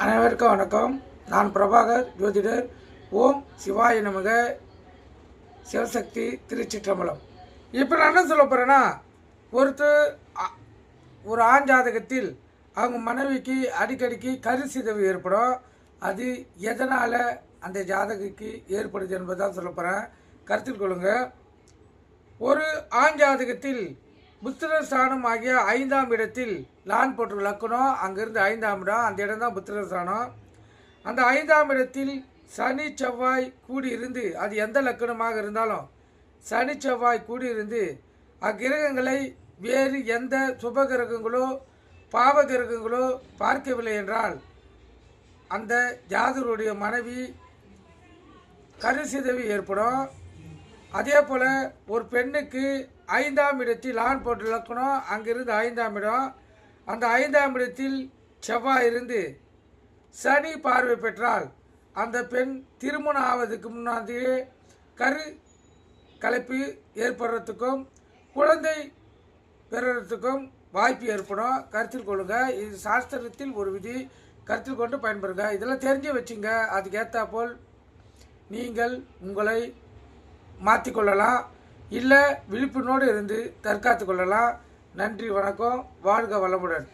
அனைவருக்கும் வணக்கம். நான் பிரபாகர் ஜோதிடர். ஓம் சிவாய நமக. சிவசக்தி திருச்சிற்றம்பலம். இப்போ நான் என்ன சொல்ல போகிறேன்னா ஒருத்தர் ஒரு ஆண் ஜாதகத்தில் அவங்க மனைவிக்கு அடிக்கடிக்கு கருசிதவு ஏற்படும். அது எதனால் அந்த ஜாதகிக்கு ஏற்படுது என்பதை தான் சொல்ல போகிறேன் கருத்தில் கொள்ளுங்கள் ஒரு ஆண் ஜாதகத்தில் புத்திரஸ்தானம் ஆகிய ஐந்தாம் இடத்தில் லான் போட்டு லக்கணம் அங்கிருந்து ஐந்தாம் இடம். அந்த இடம் தான் புத்திரஸ்தானம் அந்த ஐந்தாம் இடத்தில் சனி செவ்வாய் கூடியிருந்து அது எந்த லக்கணமாக இருந்தாலும் சனி செவ்வாய் கூடியிருந்து அக்கிரகங்களை வேறு எந்த சுப கிரகங்களோ பாவ கிரகங்களோ பார்க்கவில்லை என்றால் அந்த ஜாதருடைய மனைவி கருசிதவி ஏற்படும். அதே போல் ஒரு பெண்ணுக்கு ஐந்தாம் இடத்தில் ஆண் போட்டு இலக்கணம் அங்கிருந்து ஐந்தாம் இடம். அந்த ஐந்தாம் இடத்தில் செவ்வாய் இருந்து சனி பார்வை பெற்றால் அந்த பெண் திருமணம் ஆவதுக்கு முன்னாடியே கரு கலைப்பு ஏற்படுறதுக்கும் குழந்தை பெறுறதுக்கும் வாய்ப்பு ஏற்படும். கருத்தில் கொள்ளுங்க. இது சாஸ்திரத்தில் ஒரு விதி. கருத்தில் கொண்டு பயன்படுங்க இதெல்லாம் தெரிஞ்சு வச்சுங்க. அதுக்கேற்றா போல் நீங்கள் உங்களை மாற்றிக்கொள்ளலாம் இல்லை விழிப்புணோடு இருந்து தற்காத்து கொள்ளலாம். நன்றி வணக்கம். வாழ்க வளமுடன்.